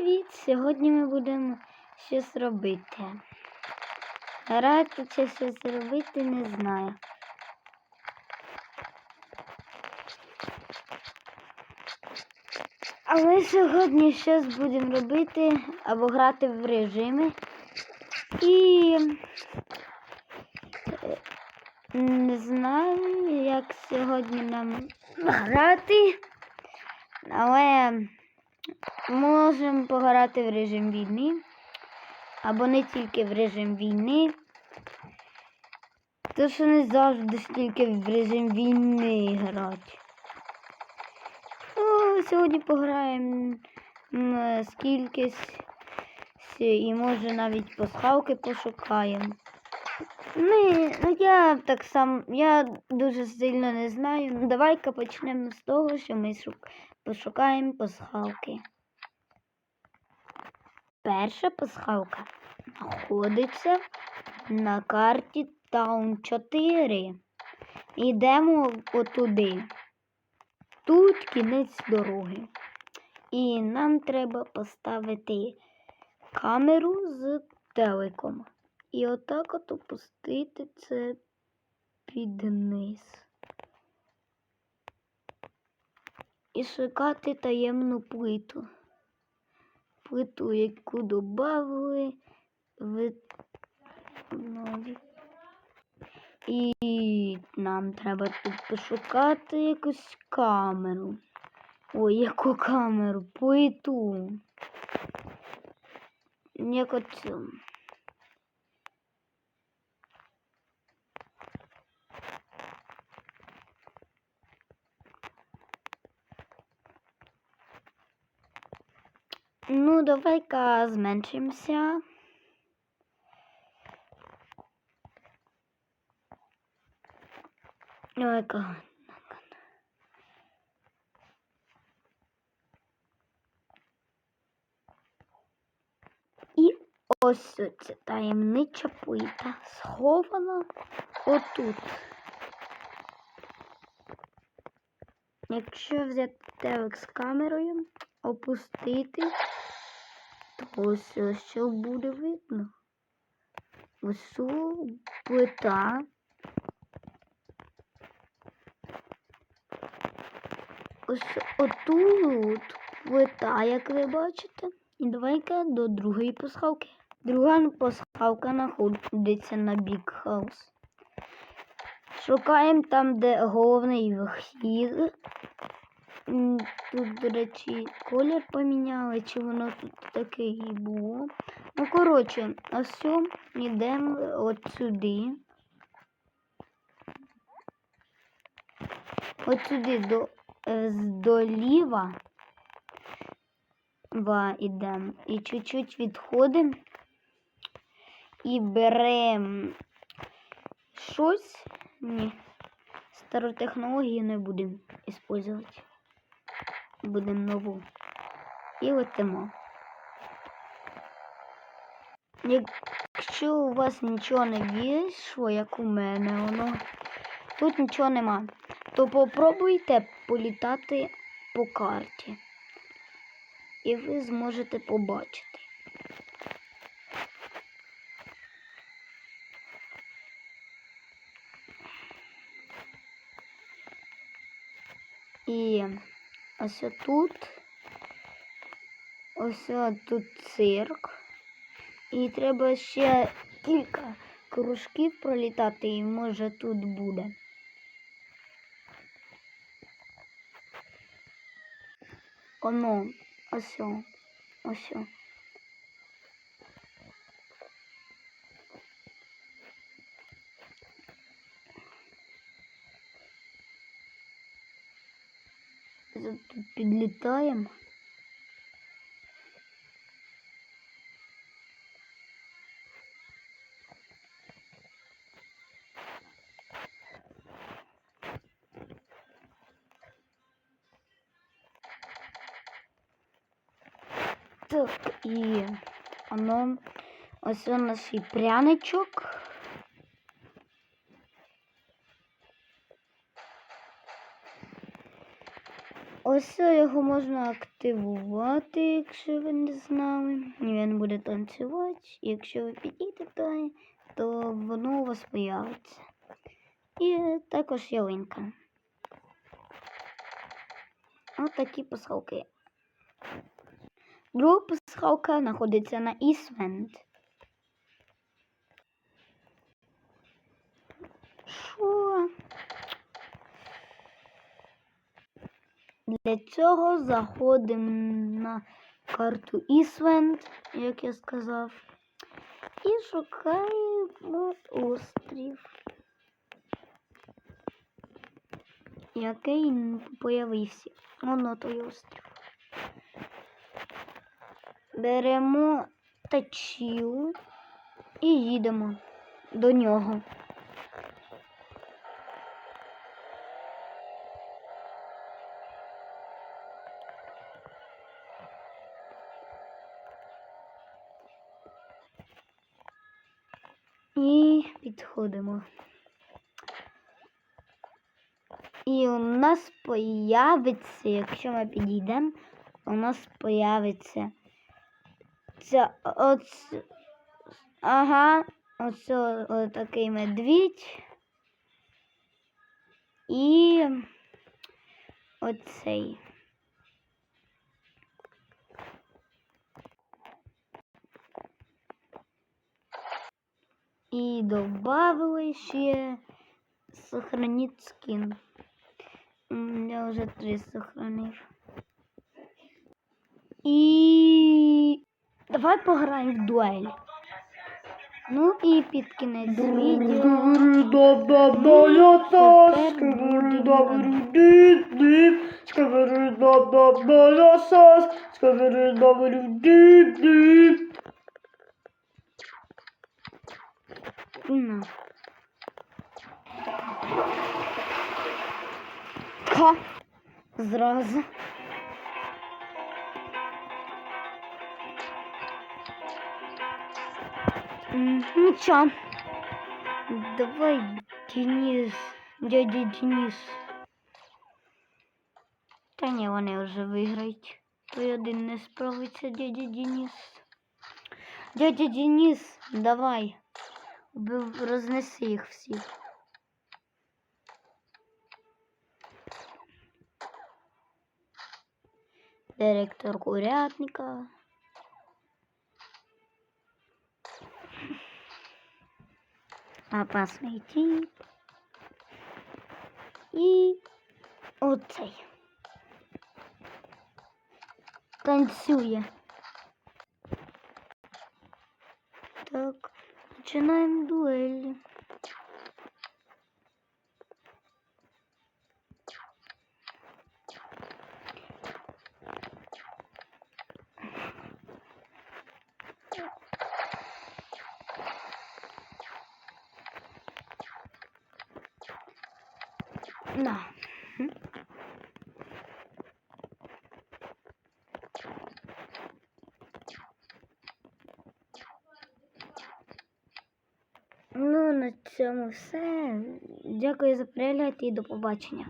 Привіт! Сьогодні ми будемо щось робити. Грати чи щось робити, не знаю. Але сьогодні щось будемо робити або грати в режимі. І е, не знаю, як сьогодні нам грати, але можемо пограти в режим війни. Або не тільки в режим війни. То що не завжди тільки в режим війни грати. О, сьогодні пограємо скількись і може навіть пасхалки пошукаємо. Ми, ну я так само, я дуже сильно не знаю. Ну давай-ка почнемо з того, що ми шук, пошукаємо пасхалки. Перша пасхалка знаходиться на карті Таун 4. Йдемо отуди. Тут кінець дороги. І нам треба поставити камеру з телеком. І отак от опустити це під низ. І шукати таємну плиту. Плиту, яку додали в нові. І нам треба тут пошукати якусь камеру. Ой, яку камеру? Плиту. Як оцю. Ну, давай-ка зменшимося. Давай-ка. І ось ця таємнича плита схована отут. Якщо взяти телек з камерою, опустити, ось що буде видно. Ось плита. Ось отут плита, як ви бачите. І давай-ка до другої пасхалки. Друга пасхалка знаходиться на бік хаус. Шукаємо там, де головний вхід. Тут, до речі, колір поміняли, чи воно тут таке і було. Ну, коротше, ось все, йдемо от сюди. От сюди до, е, з- доліва ва, йдемо. І чуть-чуть відходимо і беремо щось. Ні. Стару технологію не будемо використовувати. Будемо нову. І летимо. Якщо у вас нічого не вийшло, як у мене, воно тут нічого нема, то попробуйте політати по карті. І ви зможете побачити. І ось тут, ось тут цирк. І треба ще кілька кружків пролітати, і може тут буде. Оно, ось, ось. Підлітаємо. Так, і воно ось у нас і пряничок. Ось його можна активувати, якщо ви не знали. Він буде танцювати. Якщо ви підійдете, то воно у вас появиться. І також ялинка. Ось такі пасхалки. Друга пасхалка знаходиться на Ісвенд. Що? Для цього заходимо на карту Ісвенд, як я сказав, і шукаємо острів, який появився. Воно той острів. Беремо тачію і їдемо до нього. Підходимо. І у нас появиться, якщо ми підійдемо, у нас появиться ця оц... Ага, оце отакий медвідь. І оцей. І добавили ще сохранить скін. М, Я вже три сохранив. І давай пограємо в дуель. Ну і під кінець відео. На. Ха. Зразу. Ну? Давай, Денис, дядя Денис. Та ні, вони вже виграють. Той один не справиться, дядя Денис. Дядя Денис, давай. Рознеси їх всіх. Директор курятника. Опасний тип. І оцей. Танцює. Так, починаємо дуель. На. Ну, на цьому все. Дякую за перегляд і до побачення.